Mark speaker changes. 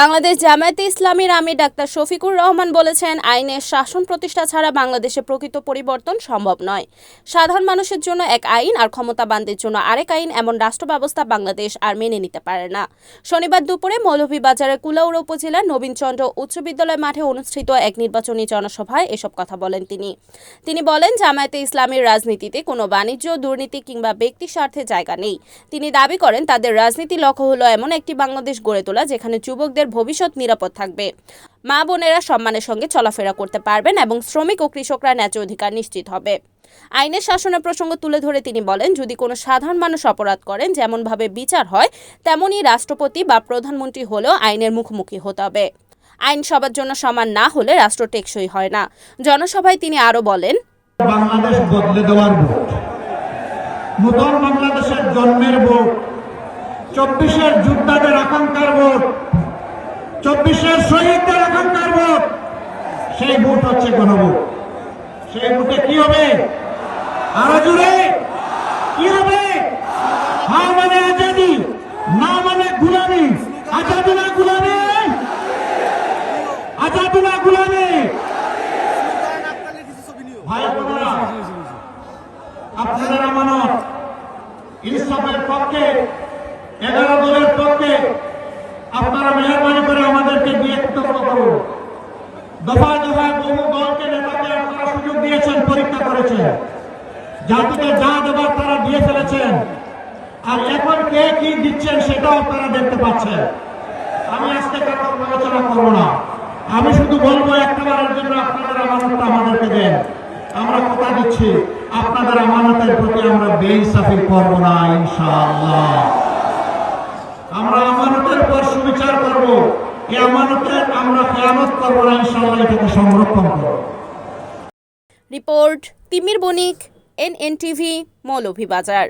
Speaker 1: বাংলাদেশ জামায়াতে ইসলামীর আমির ডাক্তার শফিকুর রহমান বলেছেন, আইনের শাসন প্রতিষ্ঠা ছাড়া বাংলাদেশে প্রকৃত পরিবর্তন সম্ভব নয়। সাধারণ মানুষের জন্য এক আইন আর ক্ষমতাবানদের জন্য আরেক আইন এমন রাষ্ট্র ব্যবস্থা বাংলাদেশ আর মেনে নিতে পারে না। শনিবার দুপুরে মৌলভীবাজারের কুলাউড়া উপজেলার নবীনচন্দ্র উচ্চ বিদ্যালয় মাঠে অনুষ্ঠিত এক নির্বাচনী জনসভায় এসব কথা বলেন তিনি। তিনি বলেন, জামায়াতে ইসলামীর রাজনীতিতে কোনো বাণিজ্য, দুর্নীতি কিংবা ব্যক্তি স্বার্থে জায়গা নেই। তিনি দাবি করেন, তাদের রাজনীতি লক্ষ্য হলো এমন একটি বাংলাদেশ গড়ে তোলা যেখানে যুবকদের ভবিষ্যৎ নিরাপদ থাকবে। মা বোনেরা সম্মানের সঙ্গে চলাফেরা করতে পারবেন এবং শ্রমিক ও কৃষকরা ন্যায্য অধিকার নিশ্চিত হবে। আইনের শাসনের প্রসঙ্গ তুলে ধরে তিনি বলেন, যদি কোনো সাধারণ মানুষ অপরাধ করেন, যেমনভাবে বিচার হয়, তেমনই রাষ্ট্রপতি বা প্রধানমন্ত্রী হলেও আইনের মুখোমুখি হতে হবে। আইন সবার জন্য সমান না হলে রাষ্ট্র টেকসই হয় না। জনসভায় তিনি আরও বলেন,
Speaker 2: বাংলাদেশ বদলে দেওয়ার ভোট। নূতন বাংলাদেশের জন্মের ভোট। চব্বিশের যোদ্ধাদের আকাঙ্ক্ষার ভোট। চব্বিশের শহীদদের আকাঙ্ক্ষার ভোট। সেই ভোট হচ্ছে গণভোট। সেই ভোটে কি হবে? আরও জুড়ে কি হবে? হ্যাঁ মানে আজাদি, না মানে গুলামি। আজাদি না গুলামি? আজাদি না গুলামি? ভাই বোনেরা, আপনাদের আমানত ইনসাফের পক্ষে এগারো দলের পক্ষে আপনারা মেহরবানি করে আমাদেরকে আমি শুধু বলব একটাবারের জন্য আপনাদের আমানতটা আমাদেরকে দেন। আমরা কথা দিচ্ছি, আপনাদের আমানতের প্রতি আমরা বেইনসাফি করব না, ইনশাআল্লাহ। আমরা আমানতের পর সুবিচার করব।
Speaker 1: Report Timir Banik NNTV Moulvibazar.